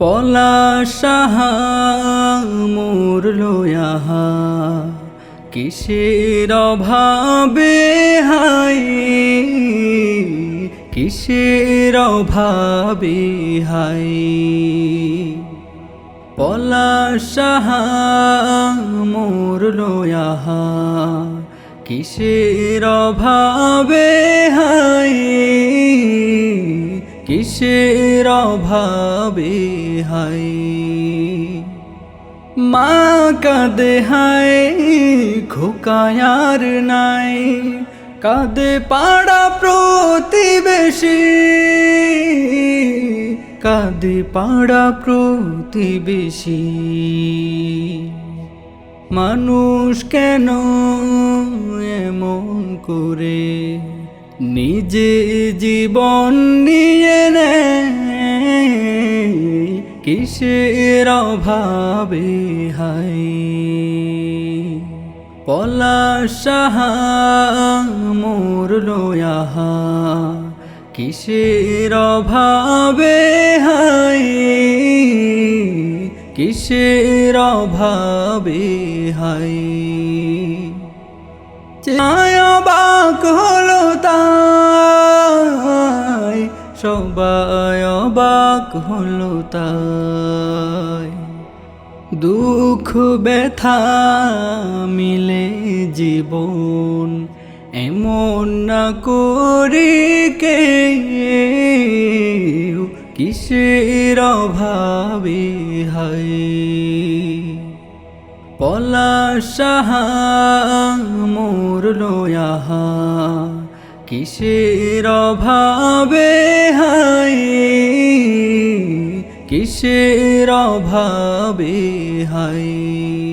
পলা সাহা মোর লোয়াহা, কিসের অভাবে হাই কিসের অভাবে হাই পলা সাহা মোর লোয়াহা, কিসের অভাবে কিসের অভাবে হাই মা কাঁদে হায়, খোকায়ার নাই। কাঁদে পাড়া প্রতিবেশী, কাঁদে পাড়া প্রতিবেশী। মানুষ কেন এমন করে? নিজে জীবন নিয়ে নেয়, কিসের অভাবে হাই পলা সাহা মোর লোয়াহা কিসের অভাবে হাই কিসের অভাবে হাই অবাক হলো তাই, সবাই অবাক হলো তাই। দুঃখ, ব্যথা মিলে জীবন, এমন না করি কে কিসের অভাবে হাই পলা সাহা মোর লোয়াহা কিসের অভাবে হাই কিসের অভাবে হাই